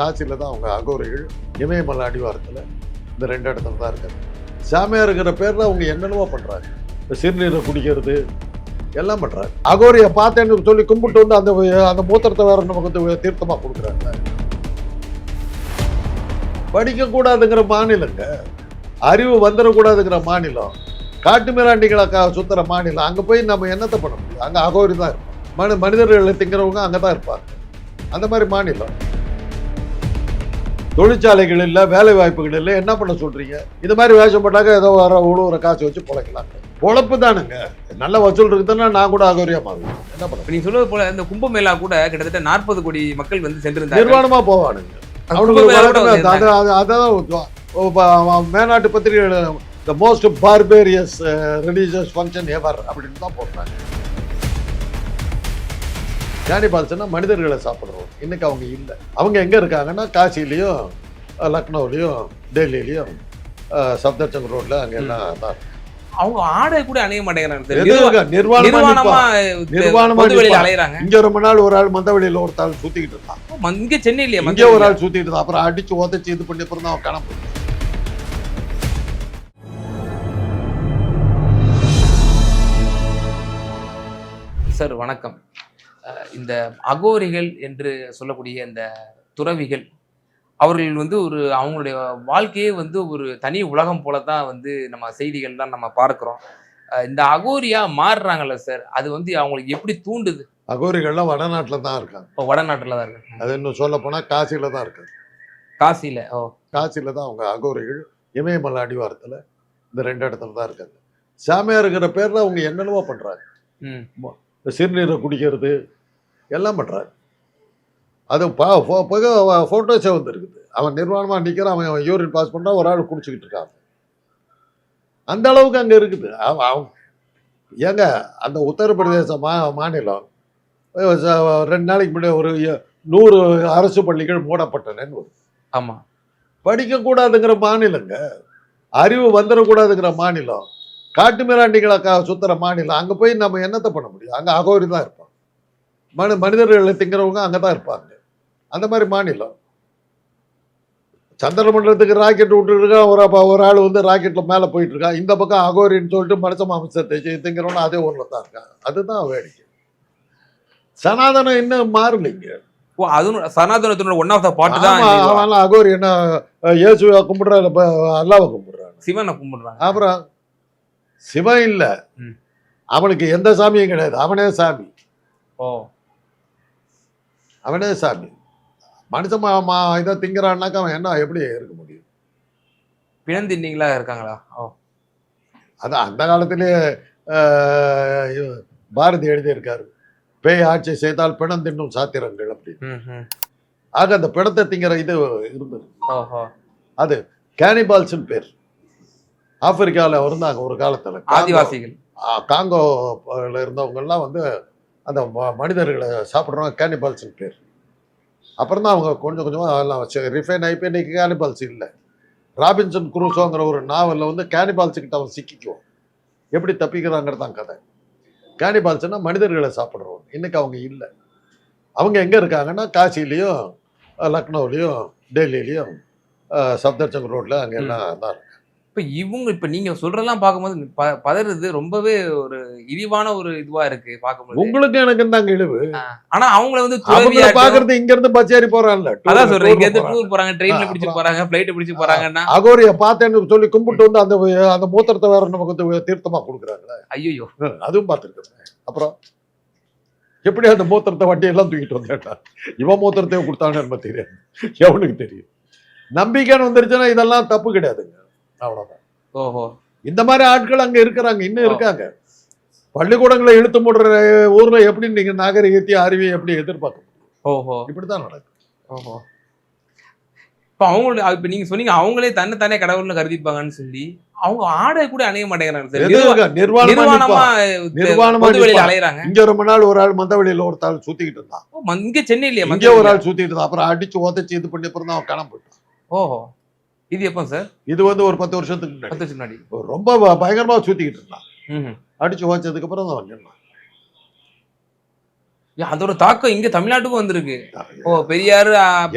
காசியில் தான் அவங்க அகோரிகள் இமயமலை அடிவாரத்தில் இந்த ரெண்டு இடத்துல தான் இருக்காங்க. சாமியார் இருக்கிற பேரில் அவங்க என்னென்னவோ பண்ணுறாங்க இந்த சிறுநீரை குடிக்கிறது எல்லாம் பண்ணுறாங்க அகோரியை பார்த்தேன்னு சொல்லி கும்பிட்டு வந்து அந்த அந்த மூத்திரத்தை வேற நமக்கு வந்து தீர்த்தமாக கொடுக்குறாங்க. படிக்கக்கூடாதுங்கிற மாநிலங்க அறிவு வந்துடக்கூடாதுங்கிற மாநிலம் காட்டு மிராண்டிகளை கா சுத்துற மாநிலம் அங்கே போய் நம்ம என்னத்தை பண்ண முடியும்? அங்கே அகோரி தான் இருப்போம் மனி மனிதர்களை திங்கிறவங்க அங்கே தான் இருப்பாங்க. அந்த மாதிரி மாநிலம். தொழிற்சாலைகள் இல்லை வேலை வாய்ப்புகள் இல்லை என்ன பண்ண சொல்றீங்க? இது மாதிரி வேஷம் போட்டாக்க ஏதோ வர உழுவுற காசு வச்சு பொழைக்கலாம். பொழப்பு தானுங்க. நல்ல வசூல் இருக்குதுன்னா நான் கூட அகோரியா மாறுவேன். என்ன பண்ண நீங்க சொல்வது போல இந்த கும்பமேளா கூட கிட்டத்தட்ட நாற்பது கோடி மக்கள் வந்து சென்றிருந்தாங்க நிர்வாணமா போவானுங்க. அவனுக்கு அதான் ஒ- ப- மேனாட்டு பத்திரிகை the most barbarous religious function ever அப்படின்னு தான் போடுறாங்க. கேனிபால்ஸ்னா மனிதர்களை சாப்பிடுறோம் இன்னைக்கு அவங்க இல்லை. அவங்க எங்க இருக்காங்கன்னா காசிலையும் லக்னோலையும் டெல்லியிலையும் அஹ், சப்தர்ஜங் ரோட்ல அங்க எல்லாம் தான் அவங்க ஆடை கூட அணிய மாட்டேங்கிறாங்க இங்க ரொம்ப நாள் ஒரு ஆள் மந்தவெளியில ஒரு ஆள் சுத்திக்கிட்டு இருந்தான். இங்க சென்னையிலேயே இங்க ஒரு ஆள் சுத்திட்டு இருந்தான். அப்புறம் அடிச்சு உதச்சு இது பண்ணி அப்புறம் தான் போயிட்டான். சார் வணக்கம். இந்த அகோரிகள் என்று சொல்லக்கூடிய இந்த துறவிகள் அவர்கள் வந்து ஒரு அவங்களுடைய வாழ்க்கையே வந்து ஒரு தனி உலகம் போல தான் வந்து நம்ம செய்திகள் தான் நம்ம பார்க்கிறோம். இந்த அகோரியா மாறுறாங்கல்ல சார்? அது வந்து அவங்களுக்கு எப்படி தூண்டுது? அகோரிகள்லாம் வடநாட்டில் தான் இருக்காங்க. இப்போ வடநாட்டுல தான் இருக்கு அது இன்னும் சொல்ல போனா காசியில தான் இருக்காங்க காசியில ஓ. காசியில தான் அவங்க அகோரிகள் இமயமலை அடிவாரத்துல இந்த ரெண்டு இடத்துல தான் இருக்காங்க. சாமியார் இருக்கிற பேர்ல அவங்க என்னென்னவோ இந்த சிறுநீரை குடிக்கிறது எல்லாம் பண்றாங்க அது பா ஃபோட்டோஸே வந்துருக்குது. அவன் நிர்வாணமாக நிற்கிறான் அவன் யூரின் பாஸ் பண்ணுறான் ஒரு ஆள் குடிச்சிக்கிட்டு இருக்கான். அந்த அளவுக்கு அங்கே இருக்குது. அவன் ஏங்க அந்த உத்தரப்பிரதேச மா மாநிலம் ரெண்டு நாளைக்கு முன்னாடி ஒரு நூறு அரசு பள்ளிகள் மூடப்பட்டனன்னு வருது ஆமா. படிக்கக்கூடாதுங்கிற மாநிலங்க அறிவு வந்துடக்கூடாதுங்கிற மாநிலம் காட்டு மிராண்டிகளை சுத்துற மாநிலம் அங்கே போய் நம்ம என்னத்தை பண்ண முடியும்? அங்கே அகோரி தான் இருப்பான் மனி மனிதர்களை திங்கிறவங்க அங்கே தான் இருப்பாங்க. அந்த மாதிரி மாநிலம். சந்திர மண்டலத்துக்கு ராக்கெட் விட்டுட்டு இருக்கான் ஒரு அப்ப ஒரு ஆள் வந்து ராக்கெட்ல மேலே போயிட்டு இருக்கான் இந்த பக்கம் அகோரின்னு சொல்லிட்டு மனுஷ மாமிசத்தை செய்~ திங்கிறவனும் அதே ஊரில் தான் இருக்கான் அதுதான் வேடிக்கை. சனாதனம் இன்னும் மாறலைங்க. சனாதனத்தினோட ஒன் ஆஃப் த பார்ட் தான் அகோரி என்ன இயேசுவை கும்பிடுறா இல்ல ப- அல்லாவை கும்பிடுறான் சிவனை கும்பிடுறாங்க. அப்புறம் சிவன் இல்ல. அவனுக்கு எந்த சாமியும் கிடையாது. அவனே சாமி. ஓ. அவனே சாமி மனுஷன் மா- மா இதை திங்கிறான்னாக்கா அவன் என்ன எப்படி இருக்க முடியும்? பிணந்திண்டிங்களா இருக்காங்களா? ஓ. அதான் அந்த காலத்திலே பாரதி எழுதியிருக்காரு. பேய் ஆட்சி செய்தால் பிணம் தின்னும் சாத்திரங்கள் அப்படின்னு. ம் ஆக அந்த பிணத்தை திங்கிற இது இருந்தது. ஓஹோ. கேனிபால்ஸ்னு பேர். ஆப்பிரிக்காவில் இருந்தாங்க ஒரு காலத்தில். ஆதிவாசிகள். காங்கோல இருந்தவங்கெல்லாம் வந்து அந்த மனிதர்களை சாப்பிட்றவங்க கேனிபால்ஸ்னு பேர். அப்புறம் தான் அவங்க கொஞ்சம் கொஞ்சமாக எல்லாம் ரிஃபைன் ஆகி போய் இன்னைக்கு கேனிபால்ஸ் இல்லை. ராபின்சன் குரூசோங்கிற ஒரு நாவலில் வந்து கேனிபால்ஸ் கிட்ட அவன் சிக்கிக்குவான். எப்படி தப்பிக்கிறாங்கிறது தான் கதை. கேனிபால்ஸ்னா மனிதர்களை சாப்பிட்றவங்க இன்னைக்கு அவங்க இல்லை. அவங்க எங்கே இருக்காங்கன்னா காசிலையும் அஹ், லக்னோலையும் டெல்லியிலையும் சப்தர்ஜங் ரோட்ல அங்கே எல்லாம் தான். இப்ப இவங்க இப்ப நீங்க சொல்றதெல்லாம் பார்க்கும்போது ப- பதறுது. ரொம்பவே ஒரு இழிவான ஒரு இதுவா இருக்கு பார்க்கும்போது உங்களுக்கு எனக்கு தாங்க இழிவு. ஆனா அவங்கள வந்து பாக்குறது இங்க இருந்து பஸ் ஏறி போறான்ல அதான் சொல்றேன். இங்க இருந்து டூர்ல டூர் போறாங்க. ட்ரெயின்ல பிடிச்சு. போறாங்க. பிளைட் பிடிச்சு போறாங்கன்னா. அகோரிய பார்த்தேன்னு சொல்லி கும்பிட்டு வந்து அந்த அந்த மூத்திரத்தை வேற நமக்கு வந்து தீர்த்தமா கொடுக்குறாங்களே. ஐயோ அதுவும் பார்த்துருக்கேன். அப்புறம் எப்படி அந்த மூத்திரத்தை வண்டி எல்லாம் தூக்கிட்டு வந்தேன்டா இவன் மூத்திரத்தையும் கொடுத்தான்னு தெரியாது. எவனுக்கு தெரியும்? நம்பிக்கைன்னு வந்துருச்சுன்னா இதெல்லாம் தப்பு கிடையாதுங்க. அவ்வளவுதான். ஓஹோ. இந்த மாதிரி ஆட்கள் அங்க இருக்கிறாங்க இன்னும். இருக்காங்க. பள்ளிக்கூடங்களை இழுத்து மூடுற ஊர்ல எப்படி நீங்க நாகரிகத்தையும் அறிவையும் எப்படி எதிர்பார்க்க ஓஹோ. இப்படிதான் நடக்கும் ஓஹோ. இப்ப அவங்களோட இப்ப நீங்க சொன்னீங்க அவங்களே தன்னை தானே கடவுள்னு கருதிப்பாங்கன்னு சொல்லி அவங்க ஆடை கூட அணிய மாட்டேங்கிறாங்க வெளியில. அலையறாங்க. இங்க ரொம்ப நாள் ஒரு ஆள் மந்தவெளியில ஒரு ஆள் சுத்திக்கிட்டு இருந்தான். இங்க சென்னையிலேயே? இங்க ஒரு ஆள் சுத்திட்டு இருந்தான். அப்புறம் அடிச்சு உதச்சு இது பண்ணி அப்புறம் தான் அவன் காணாம போயிட்டான் ஓஹோ. இது எப்போ சார் இது வந்து ஒரு பத்து வருஷத்துக்கு முன்னாடி. பத்து வருஷம் முன்னாடி. ரொம்ப ப- பயங்கரமா சுத்திக்கிட்டு இருந்தான். அடிச்சு உதச்சதுக்கு அப்புறம் தான் ஏன் அதோட தாக்கம் இங்க தமிழ்நாட்டுக்கும் வந்திருக்கு. ஓ பெரியாரு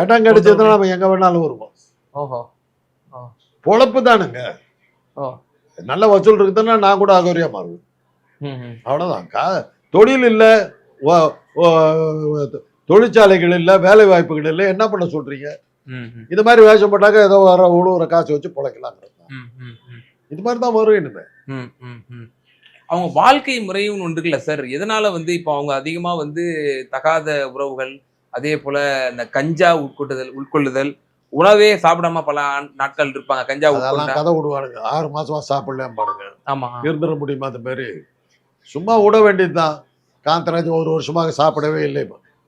இடம் கிடைச்சதுன்னா நம்ம எங்க வேணாலும் வருவோம். ஓஹோ. பொழப்பு தானுங்க. நல்ல வசூல் இருக்குதுன்னா நான் கூட அகோரியா மாறுவேன். ம், ம். அவ்வளவுதான். கா தொழில் இல்ல தொழிற்சாலைகள் இல்ல வேலை வாய்ப்புகள் இல்லை என்ன பண்ண சொல்றீங்க? இது மாதிரி வேஷம் போட்டாக்க ஏதோ வர உழுவுற காசு வச்சு பிழைக்கலாங்கிறது. இது மாதிரி தான் வரும் இனிமே. அவங்க வாழ்க்கை முறையும் ஒன்று இருக்குல்ல சார்? எதனால வந்து இப்போ அவங்க அதிகமா வந்து தகாத உறவுகள் அதே போல இந்த கஞ்சா உட்கொண்டுதல் உட்கொள்ளுதல் உணவே சாப்பிடாம பல நாட்கள் இருப்பாங்க. கஞ்சா அதெல்லாம் கதை விடுவானுங்க. ஆறு மாசமா சாப்பிடலாம் பாருங்க. ஆமா. இருந்துட முடியுமா அந்த மாதிரி? சும்மா விட வேண்டியதுதான். காந்தராஜ் ஒரு வருஷமாக சாப்பிடவே இல்லை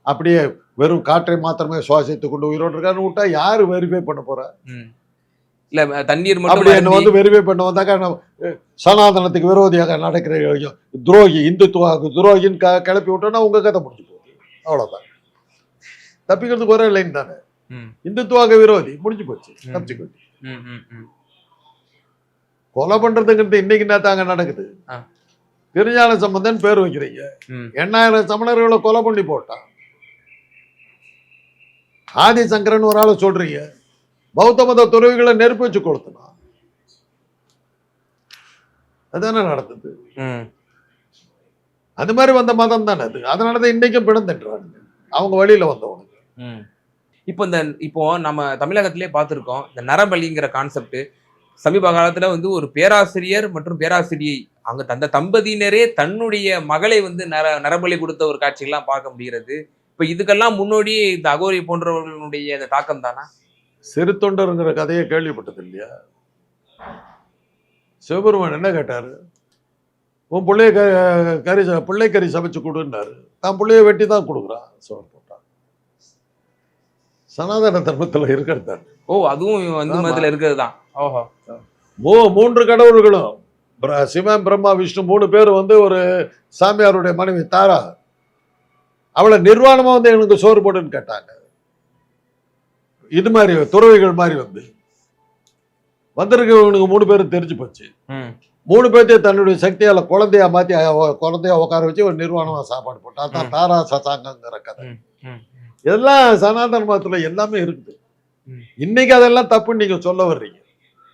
அப்படியே வெறும் காற்றை மாத்திரமே சுவாசித்து கொண்டு உயிரோடு இருக்கான்னு விட்டா யாரு வெரிஃபை பண்ண போறா. இல்ல தண்ணீர் மட்டும் என்ன வந்து வெரிஃபை பண்ண வந்தாக்கா சனாதனத்துக்கு விரோதியாக நடக்கிற துரோகி இந்துத்துவாக்கு துரோகின்னு க கிளப்பி விட்டோன்னா உங்க கதை முடிஞ்சு போகுது அவ்வளவுதான் தப்பிக்கிறதுக்கு ஒரே லைன் தானே இந்துத்துவாக விரோதி முடிஞ்சு போச்சு ம். தப்பிச்சு ம், ம், ம். கொலை பண்றதுங்கிறது இன்னைக்கு தாங்க நடக்குது ஆ. திருஞான சம்பந்தன் பேர் வைக்கிறீங்க. எண்ணாயிரம் சமணர்களை கொலை பண்ணி போட்டான் ஆதிசங்கரன் ஒரு ஆளை சொல்றீங்க. பௌத்த மத துறவிகளை நெருப்பு வச்சு கொளுத்தினான் அதானே நடந்தது. அது மாதிரி வந்த மதம் தானே அது. அதனால தான் இன்னைக்கும் பிணந்துன்றாங்க. அவங்க வழியில வந்தவங்க. ம். இப்போ இந்த இப்போ நம்ம தமிழகத்திலே பார்த்துருக்கோம் இந்த நரபலிங்கிற கான்செப்ட் சமீப காலத்துல வந்து ஒரு பேராசிரியர் மற்றும் பேராசிரியை அங்க தந்த தம்பதியினரே தன்னுடைய மகளை வந்து நர நரபலி கொடுத்த ஒரு காட்சிகள்லாம் பார்க்க முடிகிறது. இப்போ இதுக்கெல்லாம் முன்னோடி இந்த அகோரி போன்றவர்களுடைய இந்த தாக்கம் தானா? சிறு தொண்டருங்கிற கதையை கேள்விப்பட்டது இல்லையா? சிவபெருமான் என்ன கேட்டாரு? உன் பிள்ளைய கறி பிள்ளை கறி சமைச்சு கொடுன்னாரு. தான் பிள்ளைய வெட்டி தான் கொடுக்குறான் சோறு போட்டான். சனாதன தர்மத்துல இருக்கிறது தான். ஓ அதுவும் ஆமா. மதத்துல இருக்கிறது தான். ஓஹோ. மூ மூன்று கடவுள்களும் சிவன் பிரம்மா விஷ்ணு மூணு பேர் வந்து ஒரு சாமியாருடைய மனைவி தாரா. அவளை நிர்வாணமா வந்து எனக்கு சோறு போடுன்னு கேட்டாங்க. இது மாதிரி துறவிகள் மாதிரி வந்து வந்திருக்கவனுக்கு மூணு பேரும் தெரிஞ்சு போச்சு. மூணு பேர்த்தையும் தன்னுடைய சக்தியால குழந்தையா மாத்தி குழந்தைய உட்கார வச்சு ஒரு நிர்வாணமா சாப்பாடு போட்டா. அதான் தாரா சசாங்கங்கிற கதை. இதெல்லாம் சனாதன மதத்துல எல்லாமே இருக்குது. இன்னைக்கு அதெல்லாம் தப்புன்னு நீங்க சொல்ல வர்றீங்க.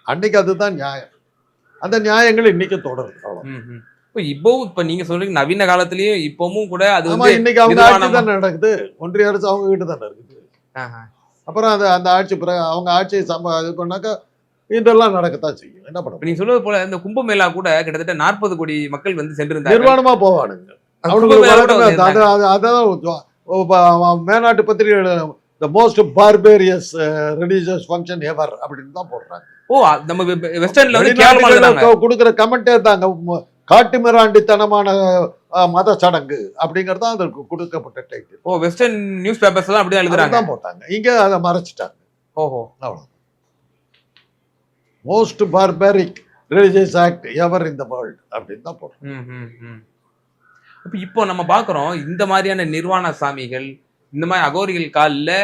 அன்னைக்கு அதுதான் நியாயம். அந்த நியாயங்கள் இன்னைக்கு தொடருது ம். இப்போ இப்போ நீங்க சொல்றீங்க நவீன காலத்திலயும் இப்பவும் கூட அது இன்னைக்கு அவங்க ஆட்சி தானே நடக்குது. ஒன்றிய அரசு அவங்க கிட்ட தானே இருக்குது. அப்புறம் அந்த அந்த ஆட்சி பிறகு அவங்க ஆட்சியை சம்ப இது பண்ணாக்கா இதெல்லாம் நடக்கத்தான் செய்யும். என்ன பண்ண நீங்க சொல்றது போல இந்த கும்பமேளா கூட கிட்டத்தட்ட நாற்பது கோடி மக்கள் வந்து சென்றிருந்தாங்க. நிர்வாணமா போவானுங்க. அது- அது- அதான் மேனாட்டு பத்திரிகை the most barbarous religious function ever அப்படின்னு தான் போடுறாங்க. ஓ நம்ம வெஸ்டர்ன்ல வந்து கொடுக்குற கமெண்டே தாங்க காட்டுமிராண்டித்தனமான மத சடங்கு அப்படிங்கிறது தான் அதற்கு கொடுக்கப்பட்ட டைட்டில் ஓ வெஸ்டர்ன் நியூஸ் பேப்பர்ஸ் எல்லாம் அப்படிதான் எழுதுறாங்க. தான் போட்டாங்க. இங்க அதை மறைச்சிட்டாங்க. ஓஹோ. அவ்வளோ most barbaric religious act ever in the world அப்படின்னு தான் போடுறாங்க. ம், ம், ம். இப்ப இப்போ நம்ம பாக்குறோம் இந்த மாதிரியான நிர்வாண சாமிகள் இந்த மாதிரி அகோரிகள் காலில்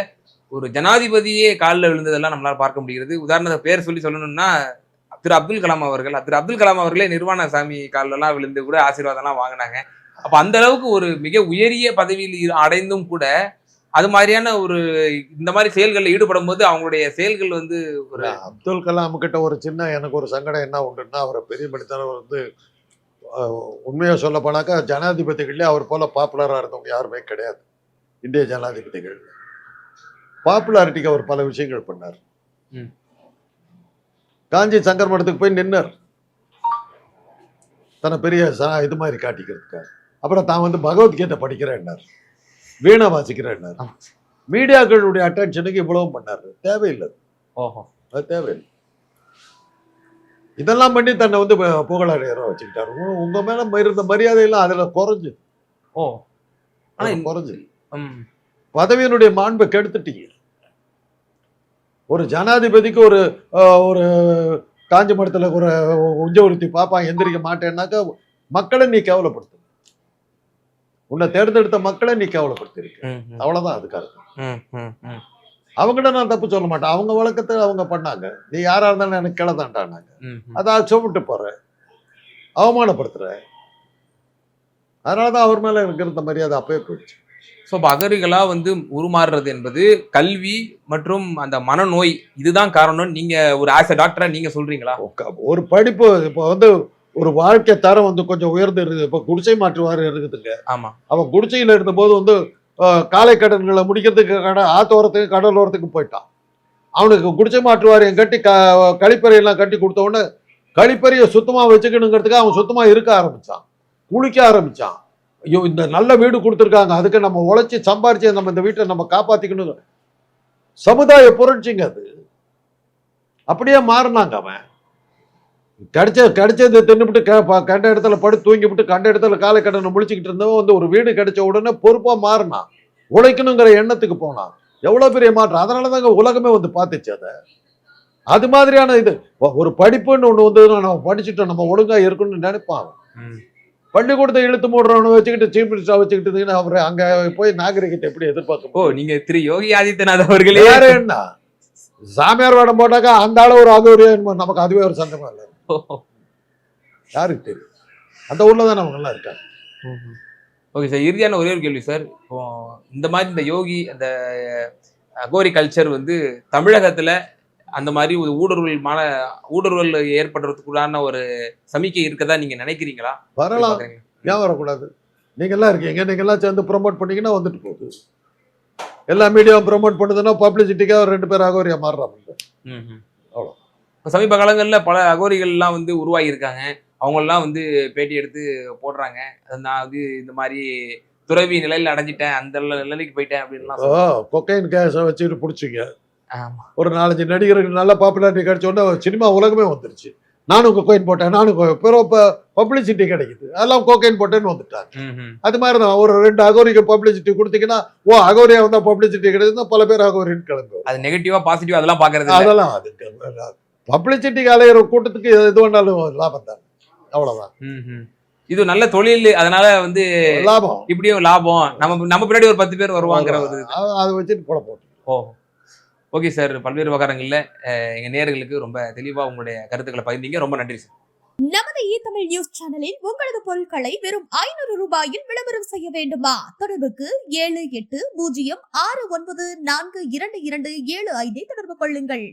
ஒரு ஜனாதிபதியே காலில் விழுந்ததெல்லாம் நம்மளால பார்க்க முடிகிறது. உதாரணத்தை பேர் சொல்லி சொல்லணும்னா திரு அப்துல் கலாம் அவர்கள் திரு அப்துல் கலாம் அவர்களே நிர்வாண சாமி கால்ல எல்லாம் விழுந்து கூட ஆசீர்வாதம்லாம் வாங்கினாங்க. அப்ப அந்த அளவுக்கு ஒரு மிக உயரிய பதவியில் அடைந்தும் கூட அது மாதிரியான ஒரு இந்த மாதிரி செயல்களில் ஈடுபடும் போது அவங்களுடைய செயல்கள் வந்து ஒரு அப்துல் கலாம் கிட்ட ஒரு சின்ன எனக்கு ஒரு சங்கடம் என்ன உண்டுன்னா அவரை பெரிய மனிதர் வந்து அஹ், உண்மையா சொல்ல போனாக்கா ஜனாதிபதிகளே அவர் போல பாப்புலரா இருந்தவங்க யாருமே கிடையாது. இந்திய ஜனாதிபதிகள். பாப்புலாரிட்டிக்கு அவர் பல விஷயங்கள் பண்ணார். காஞ்சி சங்கர் மடத்துக்கு போய் நின்னார். தன்னை பெரிய ச- இது மாதிரி காட்டிக்கிறதுக்காக. அப்புறம் தான் வந்து பகவத்கீதை படிக்கிறேன்னார். வீணை வாசிக்கிறேன்னார். மீடியாக்களுடைய அட்டென்ஷனுக்கு இவ்வளவும் பண்ணாரு. தேவையில்லை. ஓஹோ. அது தேவையில்லை. இதெல்லாம் பண்ணி தன்னை வந்து பு- புகழடையரா வச்சுக்கிட்டாரு. உங்க மேல இருந்த மரியாதையெல்லாம் அதுல குறைஞ்சு. ஓ. குறைஞ்சு. பதவியினுடைய மாண்பை கெடுத்துட்டீங்க. ஒரு ஜனாதிபதிக்கு ஒரு ஒரு காஞ்சி மடத்துல ஒரு உஞ்ச ஒருத்தி பாப்பான் எந்திரிக்க மாட்டேன்னாக்கா மக்களை நீ கேவலப்படுத்து. உன்னை தேர்ந்தெடுத்த மக்களை நீ கேவலப்படுத்திருக்க. அவ்வளவுதான் அதுக்காக ம், ம், ம். அவங்ககிட்ட நான் தப்பு சொல்ல மாட்டேன். அவங்க வழக்கத்தை அவங்க பண்ணாங்க. நீ யாரா இருந்தாலும் எனக்கு கிளதாண்டானாங்க. அதை சொல்லிட்டு போறேன். அவமானப்படுத்துற அதனாலதான் அவர் மேல எனக்கு இருந்த மரியாதை அப்பவே போயிடுச்சு. ஸோ இப்போ அகரிகளா வந்து உருமாறுறது என்பது கல்வி மற்றும் அந்த மனநோய் இதுதான் காரணம்னு நீங்க ஒரு ஆஸ் அ டாக்டரா நீங்க சொல்றீங்களா? உக்க- ஒரு படிப்பு இப்போ வந்து ஒரு வாழ்க்கை தரம் வந்து கொஞ்சம் உயர்ந்து இருக்குது. இப்போ குடிசை மாற்றுவார் இருக்குதுங்க. ஆமா. அவன் குடிசையில் இருந்தபோது வந்து காலை கடன்களை முடிக்கிறதுக்கு கட ஆத்தோரத்துக்கு கடலோரத்துக்கு போயிட்டான். அவனுக்கு குடிசை மாற்றுவாரியம் கட்டி க கழிப்பறையெல்லாம் கட்டி கொடுத்த உடனே கழிப்பறையை சுத்தமாக வச்சுக்கணுங்கிறதுக்கு அவன் சுத்தமாக இருக்க ஆரம்பிச்சான். குளிக்க ஆரம்பிச்சான். ஐயோ இந்த நல்ல வீடு கொடுத்துருக்காங்க. அதுக்கு நம்ம உழைச்சி சம்பாரிச்சு நம்ம இந்த வீட்டை நம்ம காப்பாற்றிக்கணும் சமுதாய புரட்சிங்க அது. அப்படியே மாறினாங்க அவன். கிடைச்ச கிடைச்சது தின்னுபிட்டு க ப- கண்ட இடத்துல படுத்து தூங்கிவிட்டு கண்ட இடத்துல காலை கடனை முடிச்சுக்கிட்டு இருந்தவன் வந்து ஒரு வீடு கிடைச்ச உடனே பொறுப்பாக மாறினான். உழைக்கணுங்கிற எண்ணத்துக்கு போனான். எவ்வளோ பெரிய மாற்றம். அதனால தாங்க உலகமே வந்து பார்த்துச்சு அதை. அது மாதிரியான இது. ஒரு படிப்புன்னு ஒன்று வந்து நம்ம படிச்சுட்டோம் நம்ம ஒழுங்கா இருக்கணும்னு நினைப்பான் பள்ளிக்கூடத்தை இழுத்து மூடுறவனை வச்சுக்கிட்டு சீஃப் மினிஸ்டர் வச்சுக்கிட்டு அவர் அங்க போய் நாகரிகத்தை எப்படி எதிர்பார்க்க ஓ? நீங்க திரு யோகி ஆதித்யநாத் அவர்களே. வேற என்ன? சாமியார் வேடம் போட்டாக்கா அந்த ஆளு ஒரு அகௌரியம் நமக்கு அதுவே ஒரு சந்தமா இல்லை. யாருக்கு தெரியும்? அந்த ஊர்ல தான் அவங்க எல்லாம் இருக்காங்க. ஓகே சார் இறுதியான ஒரே ஒரு கேள்வி சார். இப்போ இந்த மாதிரி இந்த யோகி அந்த அகோரி கல்ச்சர் வந்து தமிழகத்துல அந்த மாதிரி ஒரு ஊடுருவல் மான ஊடுருவல் ஏற்படுறதுக்குள்ளான ஒரு சமிக்கை இருக்கதா நீங்க நினைக்கிறீங்களா? வரலாம்? ஏன் வரக்கூடாது? நீங்க எல்லாம் இருக்கீங்க நீங்க எல்லாம் சேர்ந்து ப்ரோமோட் பண்ணீங்கன்னா வந்துட்டு போகுது. எல்லா மீடியாவும் ப்ரோமோட் பண்ணுதுன்னா பப்ளிசிட்டிக்காக ரெண்டு பேர் அகோரியா மாறுறாங்க. அவ்வளோ. இப்ப சமீப காலங்கள்ல பல அகோரிகள் எல்லாம் வந்து உருவாகி இருக்காங்க அவங்க எல்லாம் வந்து பேட்டி எடுத்து போடுறாங்க. நான் வந்து இந்த மாதிரி துறவி நிலையில அடைஞ்சிட்டேன் அந்த நிலைக்கு போயிட்டேன் அப்படின்லாம் ஓ கொக்கைன் கேஸை வச்சுட்டு பிடிச்சிங்க ஒரு நாலஞ்சு நடிகருக்கு நல்ல பாப்புலாரிட்டி கிடைச்ச உடனே சினிமா உலகமே வந்துருச்சு. நானும் கொக்கைன் போட்டேன் நானும் பப்ளிசிட்டி கிடைக்குது. அதெல்லாம் கோக்கைன் போட்டேன்னு வந்துட்டாங்க. அது மாதிரி தான் ஒரு ரெண்டு அகோரிக்கு பப்ளிசிட்டி கொடுத்தீங்கன்னா ஓ அகோரியா வந்தா பப்ளிசிட்டி கிடைக்குதுன்னா பல பேர் அகோரின்னு கிளம்பி அது நெகட்டிவா பாசிட்டிவா அதெல்லாம் பாக்குறது. அதெல்லாம் அது பப்ளிசிட்டிக்கு அலையிற கூட்டத்துக்கு எது வேணாலும் லாபம் தான். அவ்வளவுதான். இது நல்ல தொழில் அதனால வந்து லாபம். இப்படியும் லாபம். நம்ம நம்ம பின்னாடி ஒரு பத்து பேர் வருவாங்கிற ஒரு அதை வச்சுட்டு போட போட்டு. ஓ. ஓகே சார் பல்வேறு விவகாரங்களில் எங்கள் நேர்களுக்கு ரொம்ப தெளிவாக உங்களுடைய கருத்துக்களை பகிர்ந்தீங்க. ரொம்ப நன்றி சார். நமது இ தமிழ் நியூஸ் சேனலில் உங்களது பொருட்களை வெறும் ஐநூறு ரூபாயில் விளம்பரம் செய்ய வேண்டுமா? தொடர்புக்கு ஏழு எட்டு பூஜ்ஜியம் ஆறு ஒன்பது நான்கு இரண்டு இரண்டு ஏழு ஐந்தை தொடர்பு கொள்ளுங்கள்.